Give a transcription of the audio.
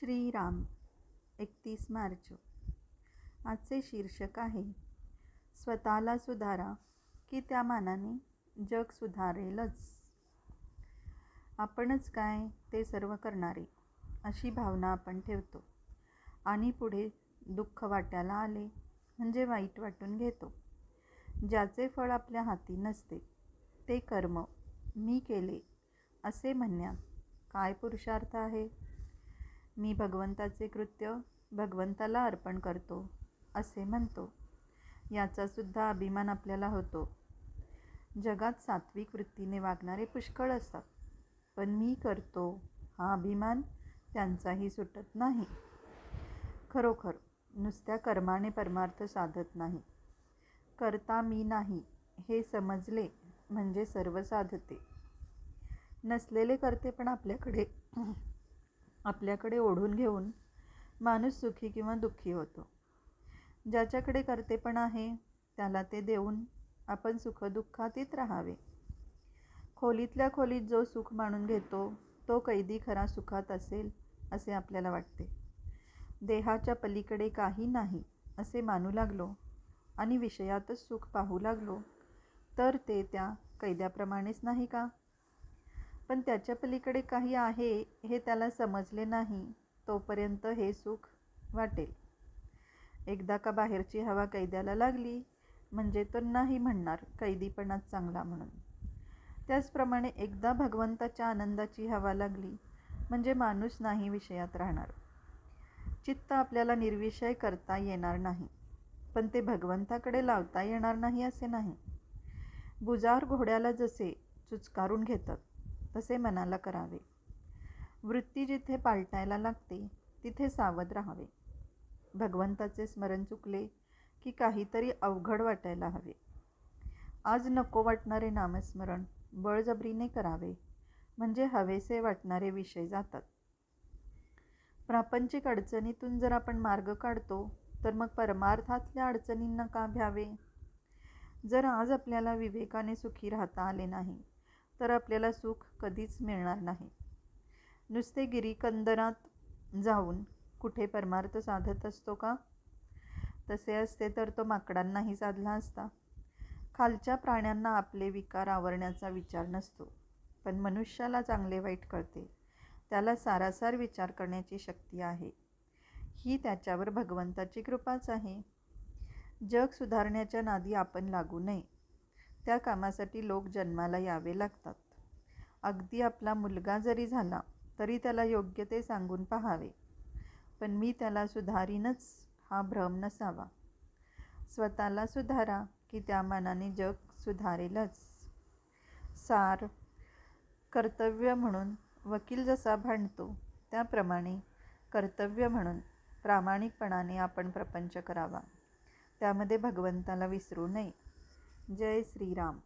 श्रीराम एकतीस मार्च. आजचे शीर्षक आहे स्वतःला सुधारा की त्या मानाने जग सुधारेलच. आपणच काय ते सर्व करणारे अशी भावना आपण ठेवतो. आणि पुढे दुःख वाट्याला आले म्हणजे वाईट वाटून घेतो. ज्याचे फळ आपल्या हाती नसते ते कर्म मी केले असे म्हणण्यात काय पुरुषार्थ आहे? मी भगवंताचे कृत्य भगवंताला अर्पण करतो असे म्हणतो. याचासुद्धा अभिमान आपल्याला होतो. जगात सात्विक वृत्तीने वागणारे पुष्कळ असतात पण मी करतो हा अभिमान त्यांचाही सुटत नाही. खरोखर नुसत्या कर्माने परमार्थ साधत नाही. करता मी नाही हे समजले म्हणजे सर्व साधते. नसलेले करते पण आपल्याकडे आपल्याकडे ओढून घेऊन माणूस सुखी किंवा दुःखी होतो. ज्याच्याकडे कर्तेपण आहे त्याला ते देऊन आपण सुखदुःखातीत राहावे. खोलीतल्या खोलीत जो सुख मानून घेतो तो कैदी खरा सुखात असेल असे आपल्याला वाटते. देहाच्या पलीकडे काही नाही असे मानू लागलो आणि विषयातच सुख पाहू लागलो तर ते त्या कैद्याप्रमाणेच नाही का? पण त्याच्या पलीकडे काही आहे हे त्याला समजले नाही. तोपर्यंत हे सुख वाटेल. एकदा का बाहेरची हवा कैद्याला लागली म्हणजे तो नाही म्हणणार कैदीपणात चांगला म्हणून. त्याचप्रमाणे एकदा भगवंताच्या आनंदाची हवा लागली म्हणजे माणूस नाही विषयात राहणार. चित्त आपल्याला निर्विषय करता येणार नाही पण ते भगवंताकडे लावता येणार नाही असे नाही. बुजार घोड्याला जसे चुचकारून घेतात तसे मनाला करावे. वृत्ती जिथे पालटायला लागते तिथे सावध राहावे. भगवंताचे स्मरण चुकले की काहीतरी अवघड वाटायला हवे. आज नको वाटणारे नामस्मरण बळजबरीने करावे म्हणजे हवेसे वाटणारे विषय जातात. प्रापंचिक अडचणीतून जर आपण मार्ग काढतो तर मग परमार्थातल्या अडचणींना का भ्यावे? जर आज आपल्याला विवेकाने सुखी राहता आले नाही तर आपल्याला सुख कधीच मिळणार नाही. नुसते गिरीकंदनात जाऊन कुठे परमार्थ साधत असतो का? तसे असते तर तो माकडांनाही साधला असता. खालच्या प्राण्यांना आपले विकार आवरण्याचा विचार नसतो पण मनुष्याला चांगले वाईट कळते. त्याला सारासार विचार करण्याची शक्ती आहे. ही त्याच्यावर भगवंताची कृपाच आहे. जग सुधारण्याच्या नादी आपण लागू नये. त्या कामासाठी लोक जन्माला यावे लागतात. अगदी आपला मुलगा जरी झाला तरी त्याला योग्य ते सांगून पाहावे. पण मी त्याला सुधारीनच हा भ्रम नसावा. स्वतःला सुधारा की त्या मानाने जग सुधारेलच. सार कर्तव्य म्हणून वकील जसा भांडतो त्याप्रमाणे कर्तव्य म्हणून प्रामाणिकपणाने आपण प्रपंच करावा. त्यामध्ये भगवंताला विसरू नये. जय श्रीराम.